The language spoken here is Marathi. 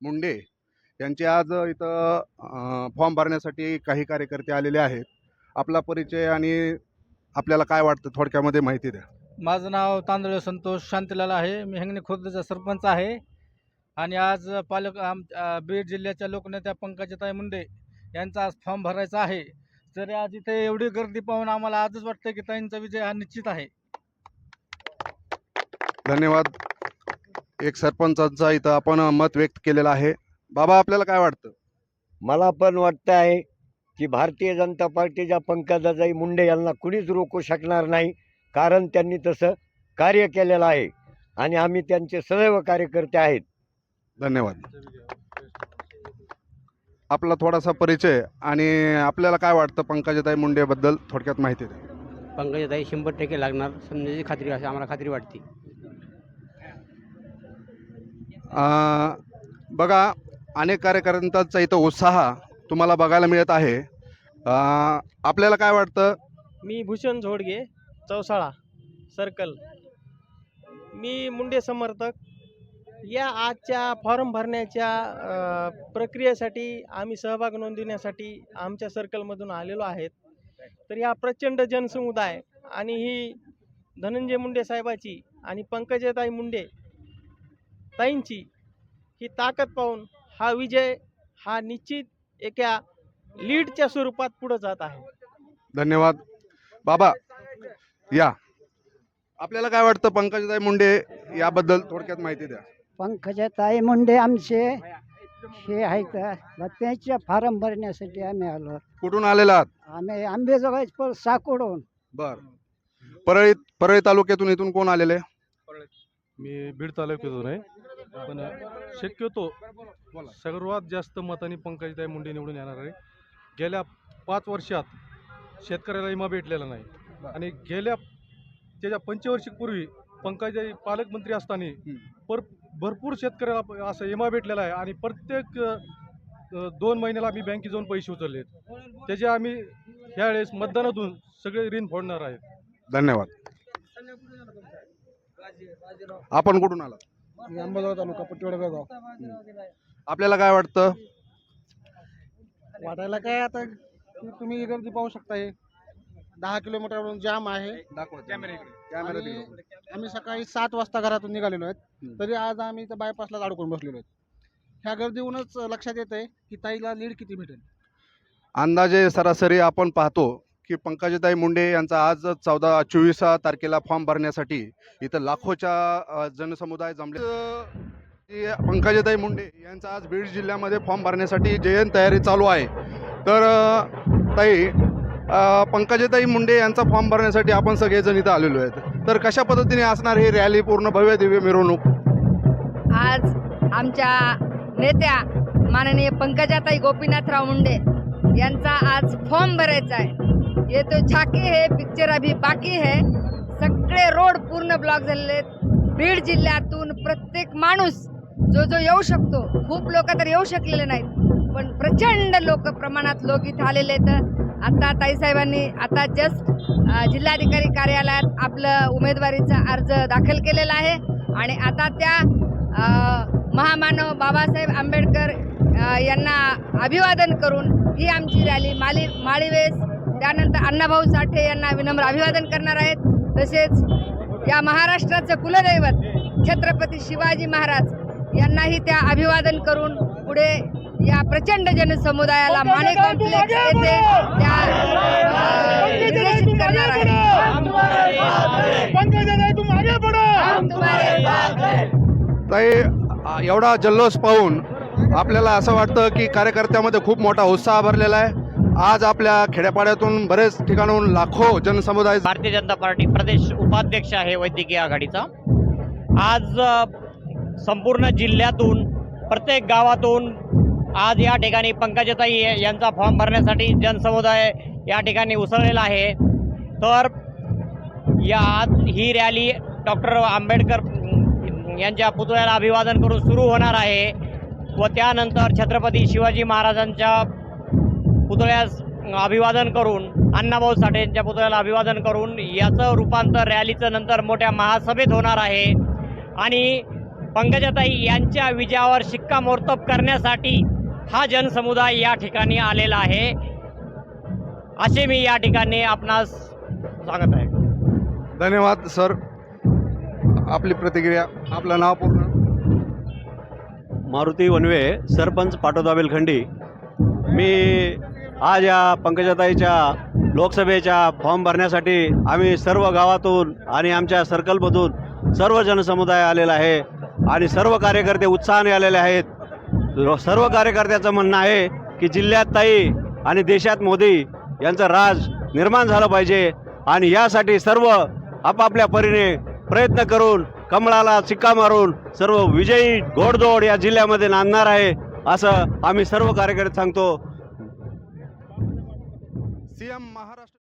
मुंडे यांचे आज इथं फॉर्म भरण्यासाठी काही कार्यकर्ते आलेले आहेत. आपला परिचय आणि आपल्याला काय वाटतं थोडक्यामध्ये माहिती द्या. माझं नाव तांदळे संतोष शांतीलाल आहे. मी हिंगणी खुर्दचा सरपंच आहे. आणि आज पालक आम बीड जिल्ह्याच्या लोकनेत्या पंकजाताई मुंडे यांचा आज फॉर्म भरायचा आहे. तरी आज इथे एवढी गर्दी पाहून आम्हाला आजच वाटतं की ताईंचा विजय हा निश्चित आहे. धन्यवाद. एक सरपंचांचा इथं आपण मत व्यक्त केलेलं आहे. बाबा आपल्याला काय वाटतं? मला पण वाटतं आहे की भारतीय जनता पार्टीच्या पंकजाताई मुंडे यांना कुणीच रोखू शकणार नाही. कारण त्यांनी तसं कार्य केलेलं आहे आणि आम्ही त्यांचे सदैव कार्यकर्ते आहेत. धन्यवाद. आपला थोडासा परिचय आणि आपल्याला काय वाटतं पंकजाताई मुंडेबद्दल थोडक्यात माहिती द्या. पंकजाताई शंभर टक्के लागणार. समजायची खात्री अशी आम्हाला खात्री वाटते. अं, बघा अनेक कार्यकर्त्यांचा इथं उत्साह तुम्हाला बघायला मिळत आहे. अं, आपल्याला काय वाटतं? मी भूषण झोडगे. चौसाळा सर्कल मी मुंडे समर्थक. या आजच्या फॉर्म भरण्याच्या प्रक्रियेसाठी आम्ही सहभाग नोंदविण्यासाठी आमच्या सर्कलमधून आलेलो आहेत. तर या प्रचंड जनसमुदाय आणि ही धनंजय मुंडे साहेबाची आणि पंकजताई मुंडे ताईंची ही ताकद पाहून हा विजय हा निश्चित एका लीडच्या स्वरूपात पुढं जात आहे. धन्यवाद. बाबा या. आपल्याला काय वाटतं पंकजाताई मुंडे याबद्दल थोडक्यात माहिती द्या. पंकजाताई मुंडे आमचे हे आहेत व त्यांच्या फार्म भरण्यासाठी आम्ही आलो. कुठून आलेला आहात? आम्ही आंबेजोगाई पण साकोडून बर. परळी परळी तालुक्यातून इथून कोण आलेले? मी बीड तालुक्यातून आहे. पण शक्यतो सर्वात जास्त मतांनी पंकजताई मुंडे निवडून येणार आहे. गेल्या पाच वर्षात शेतकऱ्याला विमा भेटलेला नाही. आणि गेल्या त्याच्या पंचवर्षीपूर्वी पंकजाई पालकमंत्री असताना पर भरपूर शेतकऱ्याला असं विमा भेटलेला आहे आणि प्रत्येक दोन महिन्याला आम्ही बँकेत जाऊन पैसे उचललेत. त्याचे आम्ही ह्यावेळेस मतदानातून सगळे ऋण फोडणार आहेत. धन्यवाद. आपण कुठून आला अंबाजोगाई तालुका पट्टीवाडा गाव. आपल्याला काय वाटतं? वाटायला काय आता तुम्ही गर्दी पाहू शकता हे. दहा किलोमीटरवरून जाम आहे. कॅमेरा आणि आम्ही सकाळी सात वाजता घरातून निघालेलो आहेत. हम्म. तरी आज आम्ही इथं बायपासला अडकून बसलेलो आहेत. ह्या गर्दीहूनच लक्षात येत आहे की ताईला लीड किती भेटेल. अंदाजे सरासरी आपण पाहतो की पंकजाताई मुंडे यांचा आज चौदा चोवीस तारखेला फॉर्म भरण्यासाठी इथं लाखोच्या अ, जनसमुदाय जमले. अ, की पंकजाताई मुंडे यांचा आज बीड जिल्ह्यामध्ये फॉर्म भरण्यासाठी जयंत तयारी चालू आहे. तर अ, ताई पंकजाताई मुंडे यांचा फॉर्म भरण्यासाठी आपण सगळेजण इथं आलेलो आहेत. तर कशा पद्धतीने असणार ही रॅली पूर्ण भव्य दिव्य मिरवणूक? आज आमच्या नेत्या माननीय पंकजाताई गोपीनाथराव मुंडे यांचा आज फॉर्म भरायचा आहे. ये तो झाकी हे पिक्चर अभी बाकी है सगळे रोड पूर्ण ब्लॉक झालेले आहेत. बीड जिल्ह्यातून प्रत्येक माणूस जो जो येऊ शकतो खूप लोक तर येऊ शकलेले नाहीत पण प्रचंड लोक प्रमाणात लोक इथं आलेले आहेत. आता ताईसाहेबांनी आता जस्ट जिल्हाधिकारी कार्यालयात आपलं उमेदवारीचा अर्ज दाखल केलेला आहे. आणि आता त्या महामानव बाबासाहेब आंबेडकर यांना अभिवादन करून ही आमची रॅली माली माळीवेस त्यानंतर अण्णाभाऊ साठे यांना विनम्र अभिवादन करणार आहेत. तसेच या महाराष्ट्राचं कुलदैवत छत्रपती शिवाजी महाराज यांनाही त्या अभिवादन करून पुढे या प्रचंड जनसमुदायाला माने कॉम्प्लेक्स येथे त्या करणार हैं. एवढा जल्लोष पाहून आपल्याला असं वाटतं की कार्यकर्त्यामध्ये खूप मोठा उत्साह भरलेला आहे. आज आपल्या खेड्यापाड्यातून बरेच ठिकाणून लाखो जनसमुदाय भारतीय जनता पार्टी प्रदेश उपाध्यक्ष आहे वैद्यकीय आघाडीचा. आज संपूर्ण जिल्ह्यातून प्रत्येक गावातून आज या ठिकाणी पंकजताई यांचा फॉर्म भरण्यासाठी जनसमुदाय या ठिकाणी उसळलेला आहे. तर या आज ही रॅली डॉक्टर आंबेडकर यांच्या पुतळ्याला अभिवादन करून सुरू होणार आहे व त्यानंतर छत्रपती शिवाजी महाराजांच्या पुतळ्यास अभिवादन करून अण्णाभाऊ साठे यांच्या पुतळ्याला अभिवादन करून याचं रूपांतर रॅलीचं नंतर मोठ्या महासभेत होणार आहे. आणि पंकजाताई यांच्या विजयावर शिक्कामोर्तब करण्यासाठी हा जनसमुदाय या ठिकाणी आलेला आहे. असे मी या ठिकाणी आपणास सांगत आहे. धन्यवाद सर. आपली प्रतिक्रिया आपलं नाव पूर्ण? मारुती वनवे सरपंच पाटोदा बेलखंडी मी आज या पंकजाताईच्या लोकसभेच्या फॉर्म भरण्यासाठी आम्ही सर्व गावातून आणि आमच्या सर्कलमधून सर्व जनसमुदाय आलेला आहे आणि सर्व कार्यकर्ते उत्साहाने आलेले आहेत. सर्व कार्यकर्त्याचं म्हणणं आहे की जिल्ह्यात ताई आणि देशात मोदी यांचं राज निर्माण झालं पाहिजे आणि यासाठी सर्व आपापल्या परीने प्रयत्न करून कमळाला चिक्का मारून सर्व विजयी घोडदौड या जिल्ह्यामध्ये नांदणार आहे असं आम्ही सर्व कार्यकर्ते सांगतो. सीएम महाराष्ट्र